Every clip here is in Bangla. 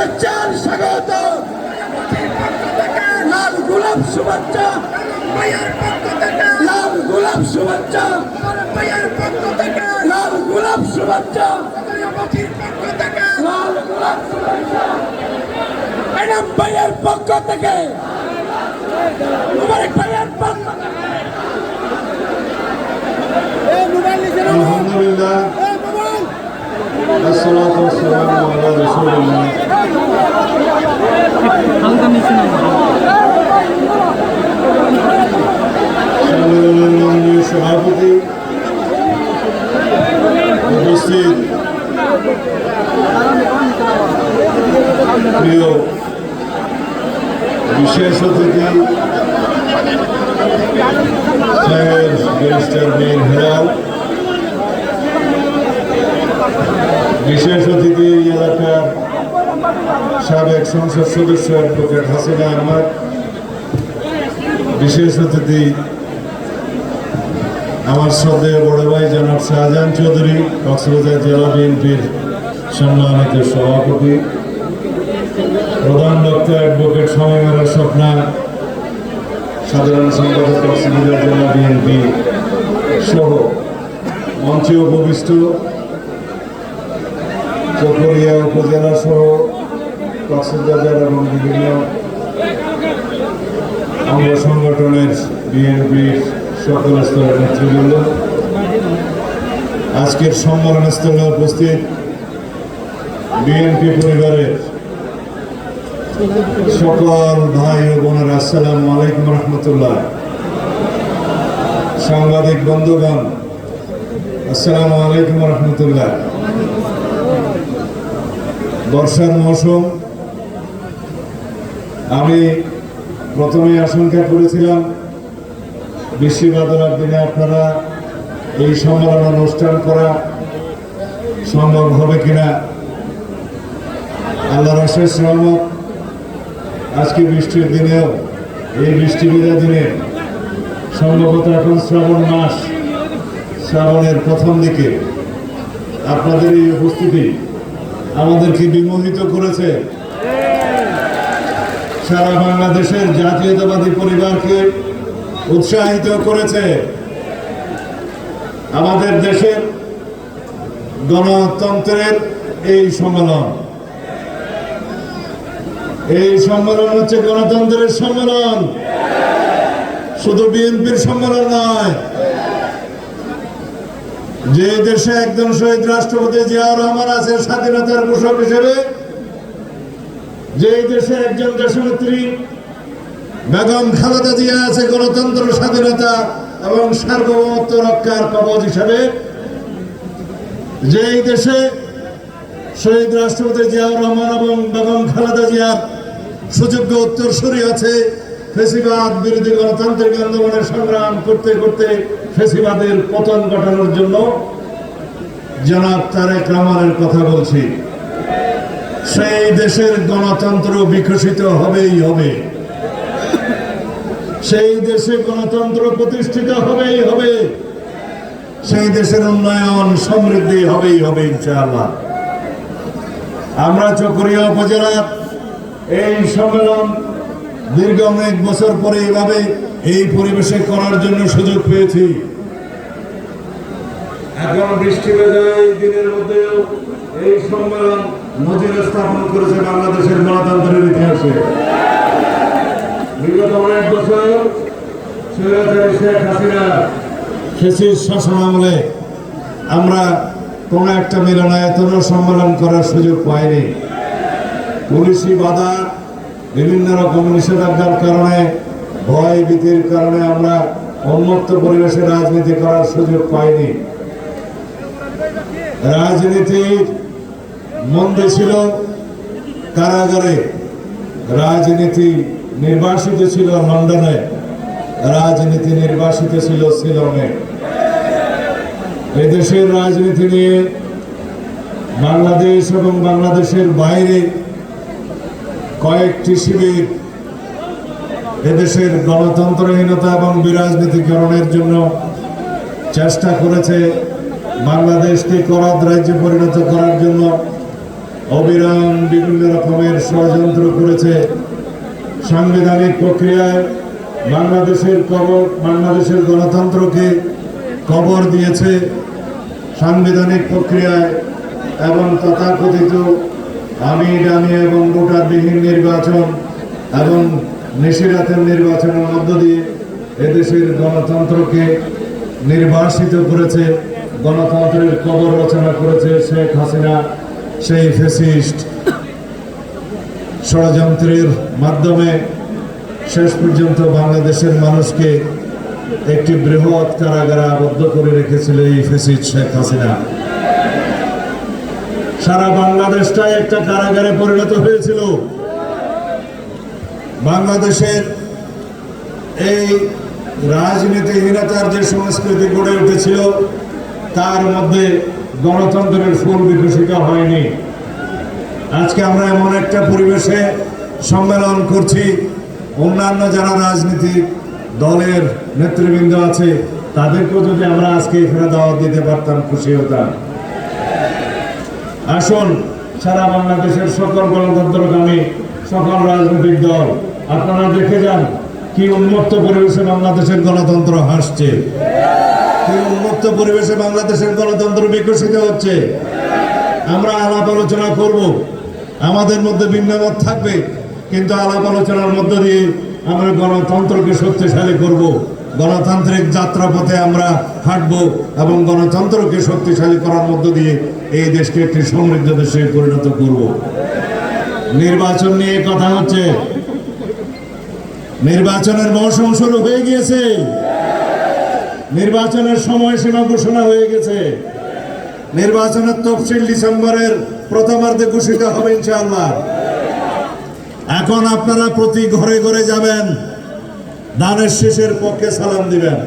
শুভেচ্ছার স্বাগত। লাল গোলাপ শুভেচ্ছা। লাল গোলাপ শুভেচ্ছা। লাল গোলাপ শুভেচ্ছা। লাল গোলাপ শুভেচ্ছা। এনাম ভাইয়ের পক্ষ থেকে। মুবারক ভাইয়ের পক্ষ থেকে। আলহামদুলিল্লাহ। আসসালাতু ওয়াসসালামু আলা রাসূলিল্লাহ সম্মেলনের মাননীয় সভাপতি উপস্থিত প্রিয় বিশেষ অতিথি স্যার ব্যারিস্টার মীর হেলাল বিশেষ অতিথি এই এলাকার সাবেক সংসদ সদস্য অ্যাডভোকেট হাসিনা আহমদ, বিশেষ অতিথি আমার শ্রদ্ধেয় বড় ভাই জনাব শাহজাহান চৌধুরী, কক্সবাজার জেলা বিএনপির সম্মানিত সভাপতি, প্রধান ডক্টর অ্যাডভোকেট সময়মারা স্বপ্না, সাধারণ সম্পাদক কক্সবাজার জেলা বিএনপি সহ মঞ্চে উপবিষ্ট চকরিয়া উপজেলা সহ কক্সবাজার এবং বিভিন্ন অঙ্গ সংগঠনের বিএনপির সকল স্তরের নেতৃবৃন্দ। আজকের সম্মেলন স্থলে উপস্থিত বিএনপি পরিবারের সকল ভাই ও বোনেরা, আসসালামু আলাইকুম রহমতুল্লাহ। সাংবাদিক বন্ধুগণ, আসসালামু আলাইকুম রহমতুল্লাহ। বর্ষার মৌসুম আমি প্রথমে আশঙ্কা করেছিলাম বাদলার দিনে আপনারা এই সম্মেলন অনুষ্ঠান করা সম্ভব হবে কিনা। আল্লাহর অশেষ রহমত, আজকে বৃষ্টির দিনেও, এই বৃষ্টি বিদা দিনে সম্ভবত এখন শ্রাবণ মাস, শ্রাবণের প্রথম দিকে আপনাদের এই উপস্থিতি আমাদেরকে বিমোহিত করেছে। সারা বাংলাদেশের জাতীয়তাবাদী পরিবারকে উৎসাহিত করেছে আমাদের দেশের গণতন্ত্রের এই সম্মেলন। এই সম্মেলন হচ্ছে গণতন্ত্রের সম্মেলন। শুধু বিএনপির সম্মেলন নয়, যে দেশে একজন শহীদ রাষ্ট্রপতি জিয়াউর রহমান আছে স্বাধীনতার ঘোষক হিসেবে যে দেশে একজন দেশনেত্রী বেগম খালেদা জিয়া আছে গণতন্ত্র, স্বাধীনতা এবং সার্বভৌমত্ব রক্ষার কবচ হিসেবে, যেই দেশে শহীদ রাষ্ট্রপতি জিয়াউর রহমান এবং বেগম খালেদা জিয়ার সুযোগ্য উত্তরসূরি আছে, ফেসিবাদ বিরোধী গণতান্ত্রিক আন্দোলনের সংগ্রাম করতে করতে ফেসিবাদের পতন ঘটানোর জন্য জনাব তারেক রহমানের কথা বলছি। সেই দেশের গণতন্ত্র বিকশিত হবেই হবে। সেই দেশে গণতন্ত্র প্রতিষ্ঠিত হবেই হবে। সেই দেশের উন্নয়ন সমৃদ্ধি হবেই হবে, ইনশাআল্লাহ। আমরা চকরিয়া উপজেলার এই সম্মেলন দীর্ঘ অনেক বছর পরে এইভাবে এই পরিবেশে করার জন্য সুযোগ পেয়েছি। এখন বৃষ্টি বেজায় দিনের মধ্যেও এই সম্মেলন নজির স্থাপন করেছে বাংলাদেশের গণতন্ত্রের ইতিহাসে। বিগত অনেক বছর শেখ হাসিনা। ফেসির শাসন আমলে আমরা কোনো একটা মিলনায়তন সম্মেলন করার সুযোগ পাইনি। পুলিশি বাধা, বিভিন্ন রকম নিষেধাজ্ঞার কারণে, ভয় ভীতির কারণে আমরা উন্মুক্ত পরিবেশে রাজনীতি করার সুযোগ পাইনি। রাজনীতির মন্দে ছিল কারাগারে রাজনীতি নির্বাসিত ছিল লন্ডনে, রাজনীতি নির্বাসিত ছিল শিলংয়ে এদেশের রাজনীতি নিয়ে বাংলাদেশ এবং বাংলাদেশের বাইরে কয়েকটি শিবির এদেশের গণতন্ত্রহীনতা এবং বিরাজনীতিকরণের জন্য চেষ্টা করেছে বাংলাদেশকে করাত রাজ্যে পরিণত করার জন্য। অবিরাম বিভিন্ন রকমের ষড়যন্ত্র করেছে। সাংবিধানিক প্রক্রিয়ায় বাংলাদেশের কবর, বাংলাদেশের গণতন্ত্রকে কবর দিয়েছে সাংবিধানিক প্রক্রিয়ায় এবং তথাকথিত আমি ডামি এবং ভোটারবিহীন নির্বাচন এবং নিশিরাতের নির্বাচনের মধ্য দিয়ে এদেশের গণতন্ত্রকে নির্বাসিত করেছে, গণতন্ত্রের কবর রচনা করেছে শেখ হাসিনা। সেই ফেসিস্ট ষড়যন্ত্রের মাধ্যমে শেষ পর্যন্ত বাংলাদেশের মানুষকে একটি বৃহৎ কারাগারে আবদ্ধ করে রেখেছিল এই ফেসিস্ট শেখ হাসিনা। সারা বাংলাদেশটাই একটা কারাগারে পরিণত হয়েছিল। বাংলাদেশের এই রাজনীতিহীনতার যে সংস্কৃতি গড়ে উঠেছিল, তার মধ্যে গণতন্ত্রের ফুল বিকশিত হয়নি। আজকে আমরা এমন একটা পরিবেশে সম্মেলন করছি। অন্যান্য যারা রাজনীতিক দলের নেতৃবৃন্দ আছে, তাদেরকেও যদি আমরা আজকে এখানে দাওয়াত দিতে পারতাম, খুশি হতাম। আসুন, সারা বাংলাদেশের সকল গণতন্ত্রকামী সকল রাজনৈতিক দল, আপনারা দেখে যান কি উন্মুক্ত পরিবেশে বাংলাদেশের গণতন্ত্র হাসছে। উন্মুক্ত পরিবেশে বাংলাদেশের গণতন্ত্র বিকশিত হচ্ছে। আমরা আলাপ আলোচনা করব। আমাদের মধ্যে ভিন্নমত থাকবে, কিন্তু আলাপ আলোচনার মধ্য দিয়ে আমরা গণতন্ত্রকে শক্তিশালী করব। গণতান্ত্রিক যাত্রাপথে আমরা হাঁটব এবং গণতন্ত্রকে শক্তিশালী করার মধ্য দিয়ে এই দেশকে একটি সমৃদ্ধ দেশে পরিণত করব। নির্বাচন নিয়ে কথা হচ্ছে। নির্বাচনের মৌসুম শুরু হয়ে গিয়েছে। নির্বাচনের সময়সীমা ঘোষণা হয়ে গেছে। নির্বাচনের তফসিল ডিসেম্বরের প্রথমার্ধে ঘোষিত হবে ইনশাআল্লাহ। এখন আপনারা প্রতি ঘরে ঘরে যাবেন, দানের শেষের পক্ষে সালাম দিবেন।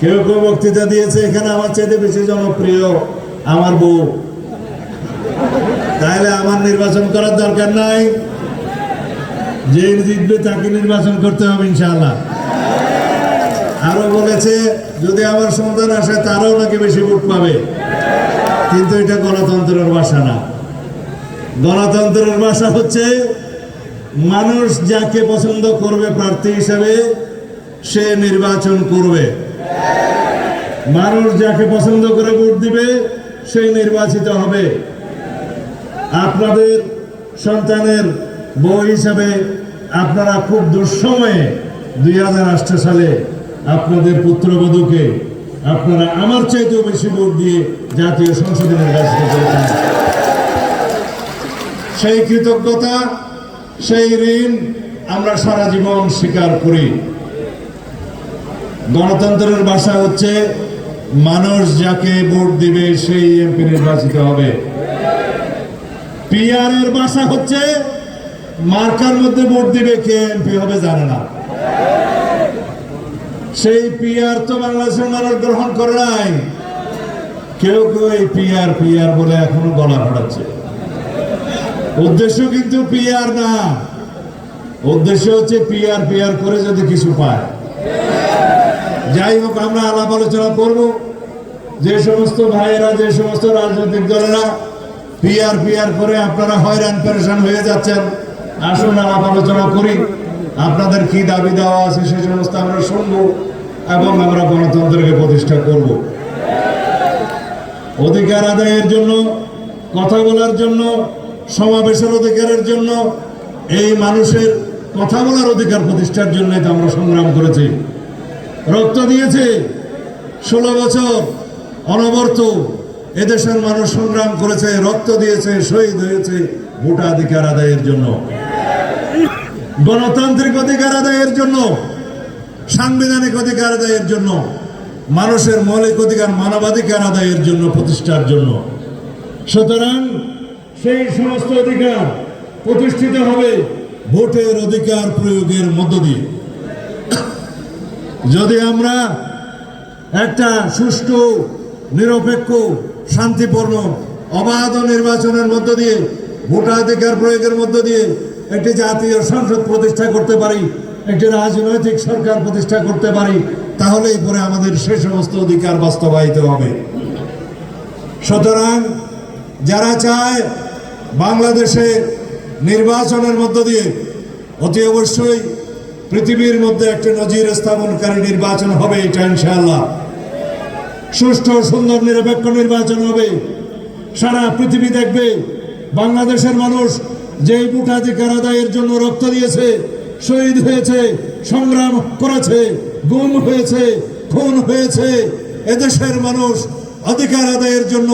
কেউ কেউ বক্তৃতা দিয়েছে, এখানে আমার চাইতে বেশি জনপ্রিয় আমার বউ। তাহলে আমার নির্বাচন করার দরকার নাই। যে জিতবে তাকে নির্বাচন করতে হবে ইনশাআল্লাহ। আরও বলেছে, যদি আমার সন্তান আসে, তারাও নাকি বেশি ভোট পাবে। কিন্তু এটা গণতন্ত্রের ভাষা না। গণতন্ত্রের ভাষা হচ্ছে, মানুষ যাকে পছন্দ করবে প্রার্থী হিসাবে, সে নির্বাচন করবে। মানুষ যাকে পছন্দ করে ভোট দিবে সেই নির্বাচিত হবে। আপনাদের সন্তানের বউ হিসাবে আপনারা খুব দুঃসময়ে দুই হাজার আঠারো সালে আপনাদের পুত্রবধূকে আপনারা আমার চাইতেও বেশি ভোট দিয়ে জাতীয় সংসদে নির্বাচিত করেছেন। সেই কৃতজ্ঞতা, সেই ঋণ আমরা সারা জীবন স্বীকার করি। গণতন্ত্রের ভাষা হচ্ছে, মানুষ যাকে ভোট দিবে সেই এমপি নির্বাচিত হবে। পিআর এর ভাষা হচ্ছে, মার্কার মধ্যে ভোট দিবে কে এমপি হবে জানে না। সেই পিআর তো বাংলাদেশের মানুষ গ্রহণ করে নাই। কেউ কেউ এই পিআর পিআর বলে এখনও গলা ফাটাচ্ছে। উদ্দেশ্য কিন্তু পিআর না। উদ্দেশ্য হচ্ছে পিআর পিআর করে যদি কিছু পায়। যাই হোক, আমরা আলাপ আলোচনা করব। যে সমস্ত ভাইয়েরা, যে সমস্ত রাজনৈতিক দলেরা পিআর পিআর করে আপনারা হয়রান, পেরেশান হয়ে যাচ্ছেন, আসুন আলাপ আলোচনা করি। আপনাদের কি দাবি দেওয়া আছে সে সমস্ত আমরা শুনব। এবং আমরা গণতন্ত্রকে প্রতিষ্ঠা করব। অধিকার আদায়ের জন্য, কথা বলার জন্য, সমাবেশের অধিকারের জন্য, এই মানুষের কথা বলার অধিকার প্রতিষ্ঠার জন্য আমরা সংগ্রাম করেছি। রক্ত দিয়েছে। ষোলো বছর অনবর্ত এদেশের মানুষ সংগ্রাম করেছে, রক্ত দিয়েছে, শহীদ হয়েছে ভোটাধিকার আদায়ের জন্য। গণতান্ত্রিক অধিকার আদায়ের জন্য সাংবিধানিক অধিকার আদায়ের জন্য, মানুষের মৌলিক অধিকার মানবাধিকার আদায়ের জন্য, প্রতিষ্ঠার জন্য। সুতরাং সেই সমস্ত অধিকার প্রতিষ্ঠিত হবে ভোটের অধিকার প্রয়োগের মধ্য দিয়ে। যদি আমরা একটা সুষ্ঠু, নিরপেক্ষ, শান্তিপূর্ণ, অবাধ নির্বাচনের মধ্য দিয়ে, ভোটাধিকার প্রয়োগের মধ্য দিয়ে একটি জাতীয় সংসদ প্রতিষ্ঠা করতে পারি একটি রাজনৈতিক সরকার প্রতিষ্ঠা করতে পারি, তাহলেই পরে আমাদের সে সমস্ত অধিকার বাস্তবায়িত হবে। সুতরাং যারা চায় বাংলাদেশে নির্বাচনের মধ্য দিয়ে অতি অবশ্যই পৃথিবীর মধ্যে একটি নজির স্থাপনকারী নির্বাচন হবে এটা ইনশাআল্লাহ। সুষ্ঠু, সুন্দর, নিরপেক্ষ নির্বাচন হবে। সারা পৃথিবী দেখবে বাংলাদেশের মানুষ যেই ভোটাধিকার আদায়ের জন্য রক্ত দিয়েছে শহীদ হয়েছে, সংগ্রাম করেছে, গুম হয়েছে, খুন হয়েছে। এদেশের মানুষ অধিকার আদায়ের জন্য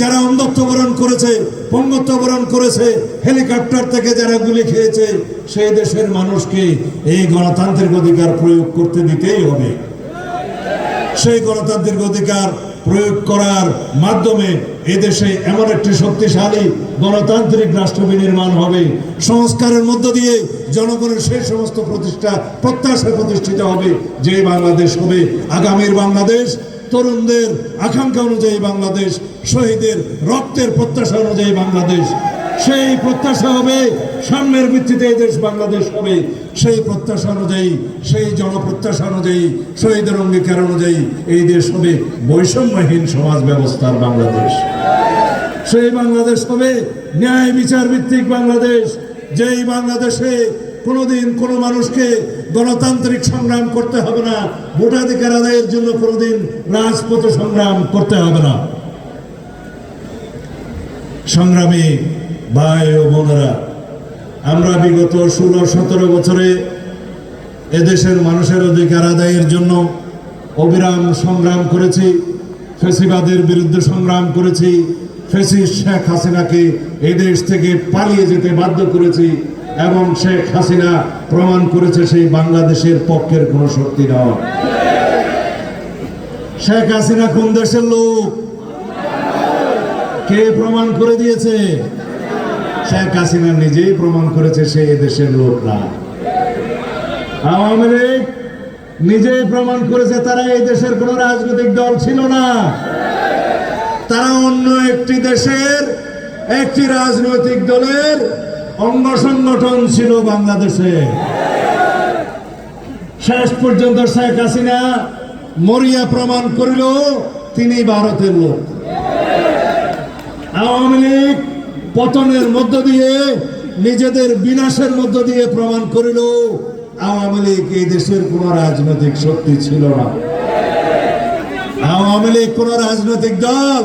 যারা অন্ধত্ব বরণ করেছে, পঙ্গত্ব বরণ করেছে, হেলিকপ্টার থেকে যারা গুলি খেয়েছে, সেই দেশের মানুষকে এই গণতান্ত্রিক অধিকার প্রয়োগ করতে দিতেই হবে। সেই গণতান্ত্রিক অধিকার প্রয়োগ করার মাধ্যমে এদেশে এমন একটি শক্তিশালী গণতান্ত্রিক রাষ্ট্র বিনির্মাণ হবে। সংস্কারের মধ্য দিয়ে জনগণের সেই সমস্ত প্রতিষ্ঠা প্রত্যাশা প্রতিষ্ঠিত হবে যে বাংলাদেশ হবে। আগামীর বাংলাদেশ, তরুণদের আকাঙ্ক্ষা অনুযায়ী বাংলাদেশ, শহীদের রক্তের প্রত্যাশা অনুযায়ী বাংলাদেশ। সেই প্রত্যাশা হবে সাম্যের ভিত্তিতে এই দেশ বাংলাদেশ হবে, সেই প্রত্যাশা অনুযায়ী, সেই জনপ্রত্যাশা অনুযায়ী, শহীদের অঙ্গীকার অনুযায়ী এই দেশ হবে বৈষম্যহীন সমাজ ব্যবস্থার বাংলাদেশ। সেই বাংলাদেশ হবে ন্যায় বিচার ভিত্তিক বাংলাদেশ, যেই বাংলাদেশে কোনোদিন কোনো মানুষকে গণতান্ত্রিক সংগ্রাম করতে হবে না, ভোটাধিকার আদায়ের জন্য কোনোদিন রাজপথ সংগ্রাম করতে হবে না। সংগ্রামী ভাই ও বোনেরা আমরা বিগত ষোলো সতেরো বছরে এদেশের মানুষের অধিকার আদায়ের জন্য অবিরাম সংগ্রাম করেছি, ফেসিবাদের বিরুদ্ধে সংগ্রাম করেছি, ফেসিস শেখ হাসিনাকে এই দেশ থেকে পালিয়ে যেতে বাধ্য করেছি এবং শেখ হাসিনা প্রমাণ করেছে সেই বাংলাদেশের পক্ষের কোনো শক্তি নয়। শেখ হাসিনা কোন দেশের লোক? কে প্রমাণ করে দিয়েছে? শেখ হাসিনা নিজেই প্রমাণ করেছে সে দেশের লোক না আওয়ামী লীগ নিজেই প্রমাণ করেছে তারা এই দেশের কোন রাজনৈতিক দল ছিল না। তারা অন্য একটি দেশের, একটি রাজনৈতিক দলের অঙ্গ সংগঠন ছিল বাংলাদেশে। শেষ পর্যন্ত শেখ হাসিনা মরিয়া প্রমাণ করিল তিনি ভারতের লোক। আওয়ামী লীগ পতনের মধ্য দিয়ে, নিজেদের বিনাশের মধ্য দিয়ে প্রমাণ করিল, আওয়ামী লীগ এই দেশের কোন রাজনৈতিক শক্তি ছিল না। আওয়ামী লীগ কোন রাজনৈতিক দল।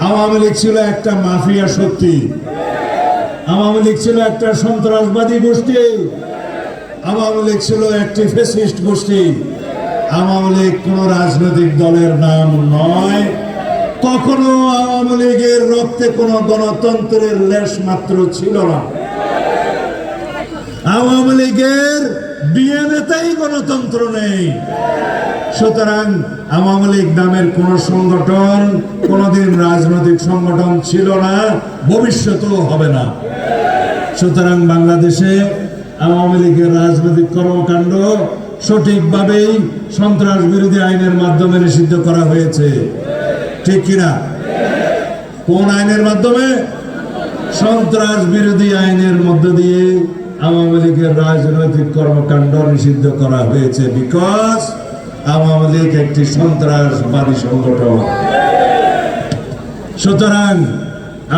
আওয়ামী লীগ ছিল একটা মাফিয়া শক্তি। আওয়ামী লীগ ছিল একটা সন্ত্রাসবাদী গোষ্ঠী। আওয়ামী লীগ ছিল একটি ফেসিস্ট গোষ্ঠী। আওয়ামী লীগ কোন রাজনৈতিক দলের নাম নয়। কখনো আওয়ামী লীগের রক্তে কোনো গণতন্ত্রের লেশ মাত্র ছিল না। আওয়ামী লীগের ডিএনএতেই গণতন্ত্র নেই। সুতরাং আওয়ামী লীগ নামের কোন সংগঠন, কোনোদিন রাজনৈতিক সংগঠন ছিল না, ভবিষ্যতেও হবে না। সুতরাং বাংলাদেশে আওয়ামী লীগের রাজনৈতিক কর্মকাণ্ড সঠিকভাবেই সন্ত্রাস বিরোধী আইনের মাধ্যমে নিষিদ্ধ করা হয়েছে। ঠিক কিনা? কোন আইনের মাধ্যমে? সন্ত্রাস বিরোধী আইনের মধ্য দিয়ে আওয়ামী লীগের রাজনৈতিক কর্মকাণ্ড নিষিদ্ধ করা হয়েছে বিকজ আওয়ামী লীগ একটি সন্ত্রাসবাদী সংগঠন। সুতরাং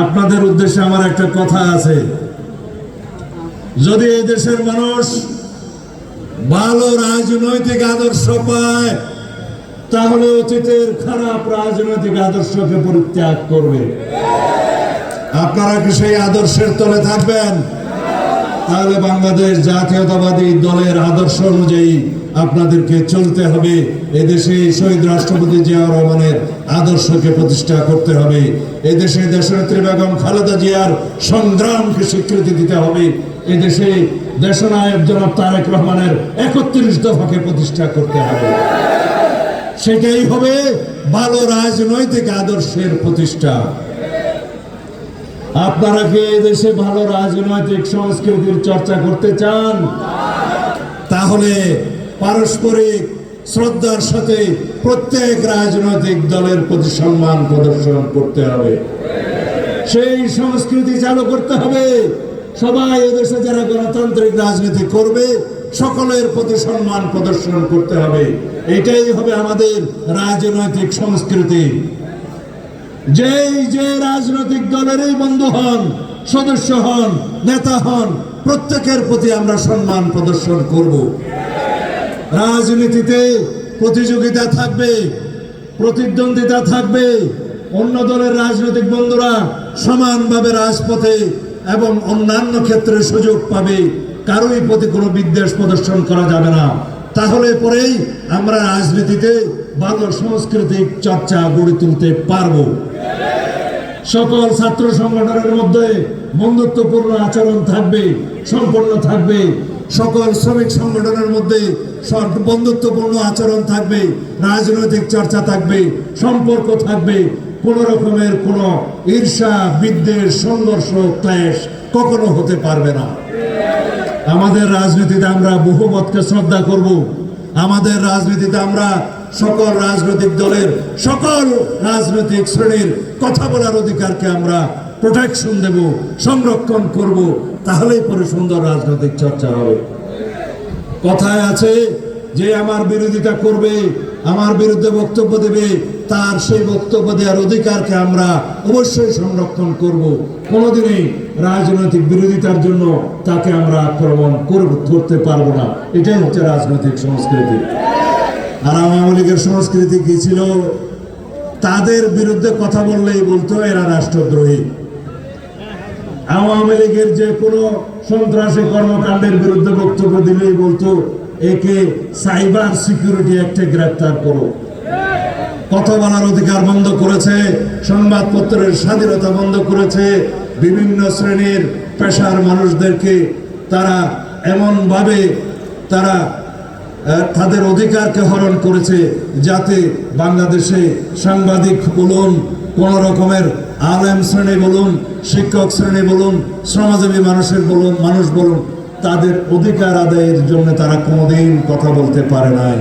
আপনাদের উদ্দেশ্যে আমার একটা কথা আছে। যদি এই দেশের মানুষ ভালো রাজনৈতিক আদর্শ পায় তাহলে অতীতের খারাপ রাজনৈতিক আদর্শকে পরিত্যাগ করবে। আপনারা কি সেই আদর্শের তলে থাকবেন? তাহলে বাংলাদেশ জাতীয়তাবাদী দলের আদর্শ অনুযায়ী আপনাদেরকে চলতে হবে। এদেশে শহীদ রাষ্ট্রপতি জিয়াউর রহমানের আদর্শকে প্রতিষ্ঠা করতে হবে। এদেশে দেশনেত্রী বেগম খালেদা জিয়ার সংগ্রামকে স্বীকৃতি দিতে হবে। এদেশে দেশনায়ক জনাব তারেক রহমানের একত্রিশ দফাকে প্রতিষ্ঠা করতে হবে। সেটাই হবে ভালো রাজনৈতিক আদর্শের প্রতিষ্ঠা। আপনারা কি দেশে ভালো রাজনৈতিক সংস্কৃতির চর্চা করতে চান? তাহলে পারস্পরিক শ্রদ্ধার সাথে প্রত্যেক রাজনৈতিক দলের প্রতি সম্মান প্রদর্শন করতে হবে। সেই সংস্কৃতি চালু করতে হবে। সবাই এদেশে যারা গণতান্ত্রিক রাজনীতি করবে সকলের প্রতি সম্মান প্রদর্শন করতে হবে। এটাই হবে আমাদের রাজনৈতিক সংস্কৃতি। যেই যে রাজনৈতিক দলেরই বন্ধু হন, সদস্য হন, নেতা হন, প্রত্যেকের প্রতি আমরা সম্মান প্রদর্শন করব। রাজনীতিতে প্রতিযোগিতা থাকবে, প্রতিদ্বন্দ্বিতা থাকবে, অন্য দলের রাজনৈতিক বন্ধুরা সমানভাবে রাজপথে এবং অন্যান্য ক্ষেত্রে সুযোগ পাবে। কারোই প্রতি কোনো বিদ্বেষ প্রদর্শন করা যাবে না। তাহলে পরেই আমরা রাজনীতিতে ভালো সাংস্কৃতিক চর্চা গড়ে তুলতে পারব। সকল ছাত্র সংগঠনের মধ্যে বন্ধুত্বপূর্ণ আচরণ থাকবে, সম্পন্ন থাকবে। সকল শ্রমিক সংগঠনের মধ্যে বন্ধুত্বপূর্ণ আচরণ থাকবে, রাজনৈতিক চর্চা থাকবে, সম্পর্ক থাকবে। কোন রকমের কোনো ঈর্ষা, বিদ্বেষ, সংঘর্ষ, ক্লেশ কখনো হতে পারবে না। আমাদের রাজনীতিতে আমরা বহুমতকে শ্রদ্ধা করব। আমাদের রাজনীতিতে আমরা সকল রাজনৈতিক দলের, সকল রাজনৈতিক শ্রেণির কথা বলার অধিকারকে আমরা প্রোটেকশন দেব, সংরক্ষণ করব। তাহলেই পরে সুন্দর রাজনৈতিক চর্চা হবে। কথায় আছে যে, আমার বিরোধিতা করবে, আমার বিরুদ্ধে বক্তব্য দেবে তার সেই বক্তব্য দেওয়ার অধিকারকে আমরা অবশ্যই সংরক্ষণ করব। কোনোদিনই রাজনৈতিক বিরোধিতার জন্য তাকে আমরা আক্রমণ করতে পারব না। এটাই হচ্ছে রাজনৈতিক সংস্কৃতি। আর আওয়ামী লীগের সংস্কৃতি কি ছিল? তাদের বিরুদ্ধে কথা বললেই বলতো, এরা রাষ্ট্রদ্রোহী। আওয়ামী লীগের যে কোনো সন্ত্রাসী কর্মকাণ্ডের বিরুদ্ধে বক্তব্য দিলেই বলতো, একে সাইবার সিকিউরিটি অ্যাক্টে গ্রেপ্তার করো। কথা বলার অধিকার বন্ধ করেছে, সংবাদপত্রের স্বাধীনতা বন্ধ করেছে, বিভিন্ন শ্রেণির পেশার মানুষদেরকে তারা এমনভাবে তারা তাদের অধিকারকে হরণ করেছে যাতে বাংলাদেশে সাংবাদিক বলুন, কোনো রকমের আলেম শ্রেণি বলুন, শিক্ষক শ্রেণি বলুন, শ্রমজীবী মানুষের বলুন, মানুষ বলুন, তাদের অধিকার আদায়ের জন্য তারা কোনোদিন কথা বলতে পারে নাই।